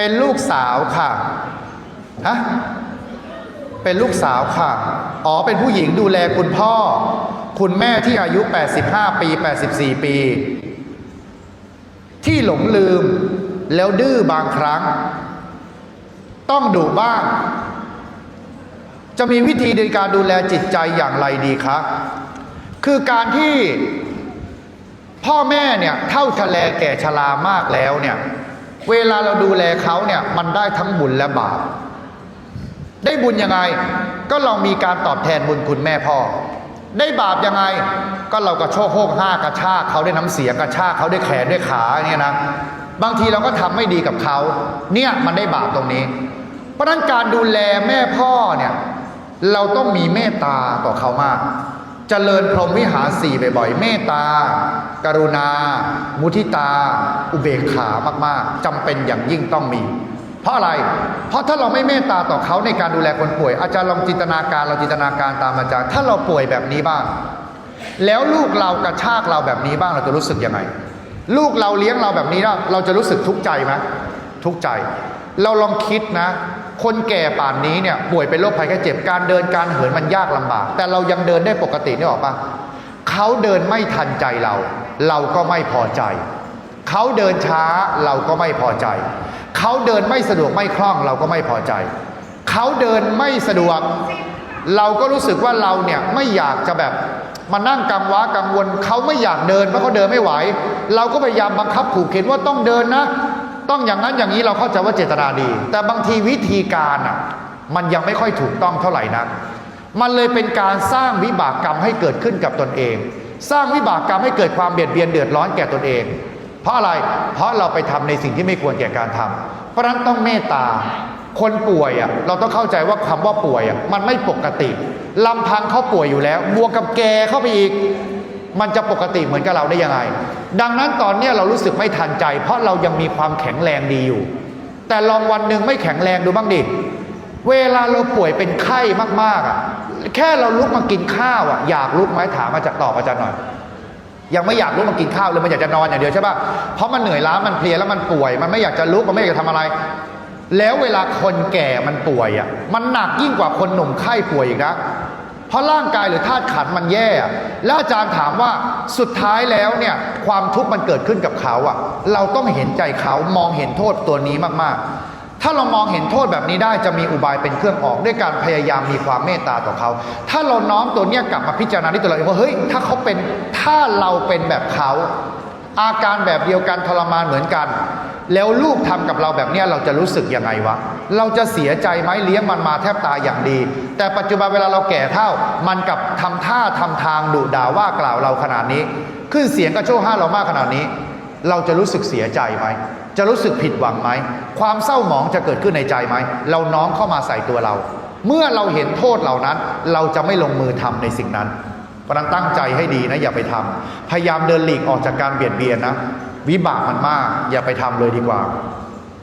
เป็นลูกสาวค่ะฮะเป็นลูกสาวค่ะ อ๋อ เป็นผู้หญิงดูแลคุณพ่อ คุณแม่ที่อายุ 85 ปี 84 ปี ที่หลงลืมแล้วดื้อบางครั้ง ต้องดุบ้าง จะมีวิธีในการดูแลจิตใจอย่างไรดีคะคือการที่พ่อแม่เนี่ยเท่าทะเลแก่ชรามากแล้วเนี่ย เวลาเราดูแลเขาเนี่ยมันได้ทั้งบุญและบาป ได้บุญยังไง ก็เรามีการตอบแทนบุญคุณแม่พ่อ ได้บาปยังไง ก็เรากระโชกโคกห้ากระชากเขาด้วยน้ำเสียงกระชากเขาด้วยแขนด้วยขาเนี่ยนะ บางทีเราก็ทำไม่ดีกับเขา เนี่ยมันได้บาปตรงนี้ เพราะนั้นการดูแลแม่พ่อเนี่ยเราต้องมีเมตตาต่อเขามาก จริญพรหมวิหารสี่บ่อยๆ เมตตา กรุณา มุทิตา อุเบกขามากๆจำเป็นอย่างยิ่งต้องมี เพราะอะไร เพราะถ้าเราไม่เมตตาต่อเขาในการดูแลคนป่วย อาจารย์ลองจินตนาการเราจินตนาการตามอาจารย์ ถ้าเราป่วยแบบนี้บ้าง แล้วลูกเรากระชากเราแบบนี้บ้างเราจะรู้สึกยังไง ลูกเราเลี้ยงเราแบบนี้เราจะรู้สึกทุกข์ใจไหมทุกข์ใจ เราลองคิดนะ คนแก่ป่านนี้เนี่ยป่วยเป็นโรคภัยแค่เจ็บการเดินการเหินมันยากลำบาก แต่เรายังเดินได้ปกตินี่หรอปะเขาเดินไม่ทันใจเรา เราก็ไม่พอใจ เขาเดินช้าเราก็ไม่พอใจ เขาเดินไม่สะดวกไม่คล่องเราก็ไม่พอใจ เขาเดินไม่สะดวก เราก็รู้สึกว่าเราเนี่ยไม่อยากจะแบบมานั่งกังวะกังวล เขาไม่อยากเดินเพราะเขาเดินไม่ไหว เราก็พยายามบังคับขู่เข็นว่าต้องเดินนะ ต้องอย่างนั้นอย่างนี้เราเข้าใจว่าเจตนาดี แต่บางทีวิธีการอะมันยังไม่ค่อยถูกต้องเท่าไหร่นัก มันเลยเป็นการสร้างวิบากกรรมให้เกิดขึ้นกับตนเอง สร้างวิบากกรรมให้เกิดความเบียดเบียนเดือดร้อนแก่ตนเอง เพราะอะไร เพราะเราไปทำในสิ่งที่ไม่ควรแก่การทำเพราะนั้นต้องเมตตา คนป่วยอะเราต้องเข้าใจว่าคำว่าป่วยอะมันไม่ปกติลำพังเขาป่วยอยู่แล้ว บวกกับแกเข้าไปอีก มันจะปกติเหมือนกับเราได้ยังไง ดังนั้นตอนนี้เรารู้สึกไม่ทันใจ เพราะเรายังมีความแข็งแรงดีอยู่ แต่ลองวันหนึ่งไม่แข็งแรงดูบ้างดิเวลาเราป่วยเป็นไข้มากๆอะแค่เราลุกมากินข้าวอะอยากลุกไหมถามมาจากตอบอาจารย์หน่อย ยังไม่อยากลุกมากินข้าวเลยมันอยากจะนอนอย่างเดียวใช่ป่ะเพราะมันเหนื่อยล้ามันเพลียแล้วมันป่วย มันไม่อยากจะลุกมันไม่อยากจะทำอะไร แล้วเวลาคนแก่มันป่วยอะมันหนักยิ่งกว่าคนหนุ่มไข้ป่วยอีกนะ เพราะร่างกายหรือธาตุขันมันแย่ แล้วอาจารย์ถามว่าสุดท้ายแล้วเนี่ยความทุกข์มันเกิดขึ้นกับเขาอะเราต้องเห็นใจเขามองเห็นโทษตัวนี้มากๆ ถ้าเรามองเห็นโทษแบบนี้ได้จะมีอุบายเป็นเครื่องออก ด้วยการพยายามมีความเมตตาต่อเขา ถ้าเราน้อมตัวเนี้ยกลับมาพิจารณาที่ตัวเราเองว่าเฮ้ยถ้าเขาเป็นถ้าเราเป็นแบบเขา อาการแบบเดียวกันทรมานเหมือนกัน แล้วลูกทำกับเราแบบนี้เราจะรู้สึกยังไงวะ เราจะเสียใจไหมเลี้ยงมันมาแทบตายอย่างดี แต่ปัจจุบันเวลาเราแก่เท่า มันกับทำท่าทำทางดุด่าว่ากล่าวเราขนาดนี้ ขึ้นเสียงกระโชกห้าเรามากขนาดนี้ เราจะรู้สึกเสียใจไหมจะรู้สึกผิดหวังไหม ความเศร้าหมองจะเกิดขึ้นในใจไหม เราน้อมเข้ามาใส่ตัวเรา เมื่อเราเห็นโทษเหล่านั้น เราจะไม่ลงมือทำในสิ่งนั้น เพราะนั้นตั้งใจให้ดีนะอย่าไปทำพยายามเดินหลีกออกจากการเบียดเบียนนะ วิบากมันมาก อย่าไปทำเลยดีกว่า